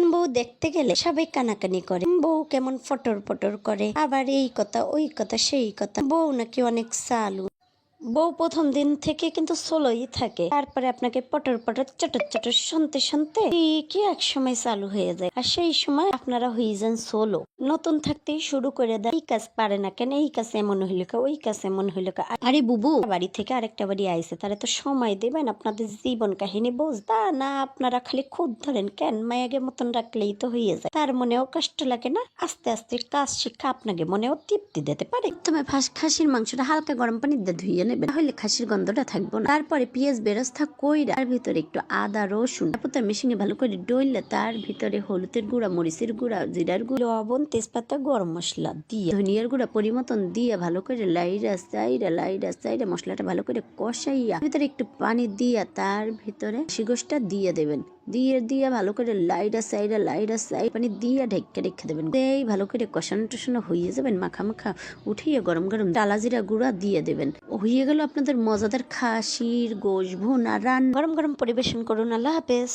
নতুন বউ দেখতে গেলে সবাই কানাকানি করে। বউ কেমন ফটর ফটর করে, আবার এই কথা, ওই কথা, সেই কথা। বউ নাকি অনেক চালু। বউ প্রথম দিন থেকে কিন্তু সোলোই থাকে। তারপরে আপনাকে পটর পটর, চটর চটর, শুনতে শুনতে কি এক সময় চালু হয়ে যায়। আর সেই সময় আপনারা হয়ে যান সোলো নতুন থাকতেই শুরু করে দেয়। এই কাজ পারে না কেন? এই কাজ এমন হইল কা ওই কাজ এমন হইল কা আরে বুবু, বাড়ি থেকে আরেকটা বাড়ি আইসে তাহলে তো সময় দেবেন, আপনাদের জীবন কাহিনী বুঝ তা না, আপনারা খালি খুদ ধরেন কেন? মায়াগের মতন রাখলেই তো হয়ে যায়। তার মনেও কষ্ট লাগে না? আস্তে আস্তে কাজ শিক্ষা আপনাকে মনেও তৃপ্তি দিতে পারে। প্রথমে খাসির মাংসটা হালকা গরম পানি দিয়ে ধুইয়ে নেবেন, তাহলে খাসির গন্ধটা থাকবে না। তারপরে পেঁয়াজ বেরস্তা, কইরা, তার ভিতরে একটু আদা, রসুন, তারপর তার মেশিনে ভালো করে ডইলে তার ভিতরে হলুদের গুঁড়া, মরিচের গুঁড়া, জিরার গুঁড়া, লবণ তেজপাতা, গরম মশলা দিয়ে ধনিয়ার গুঁড়া পরিমতন দিয়ে ভালো করে লাইরা সাইরা লাইরা সাইরা মশলাটা ভালো করে কষাইয়া, ভিতরে একটু পানি দিয়া তার ভিতরে শিগোসটা দিয়ে দেবেন। দিয়ে দিয়ে ভালো করে লাইডা সাইডা লাইডা সাইড পানি দিয়ে ঢেকে রেখে দেবেন। এই ভালো করে কষানো টষানো হয়ে যাবেন মাখা মাখা উঠিয়ে গরম গরম ডালা জিরা গুঁড়া দিয়ে দেবেন। হয়ে গেল আপনাদের মজাদার খাসির গোশ, ভুনা, রান। গরম গরম পরিবেশন করুন। আল্লাহ হাফেজ।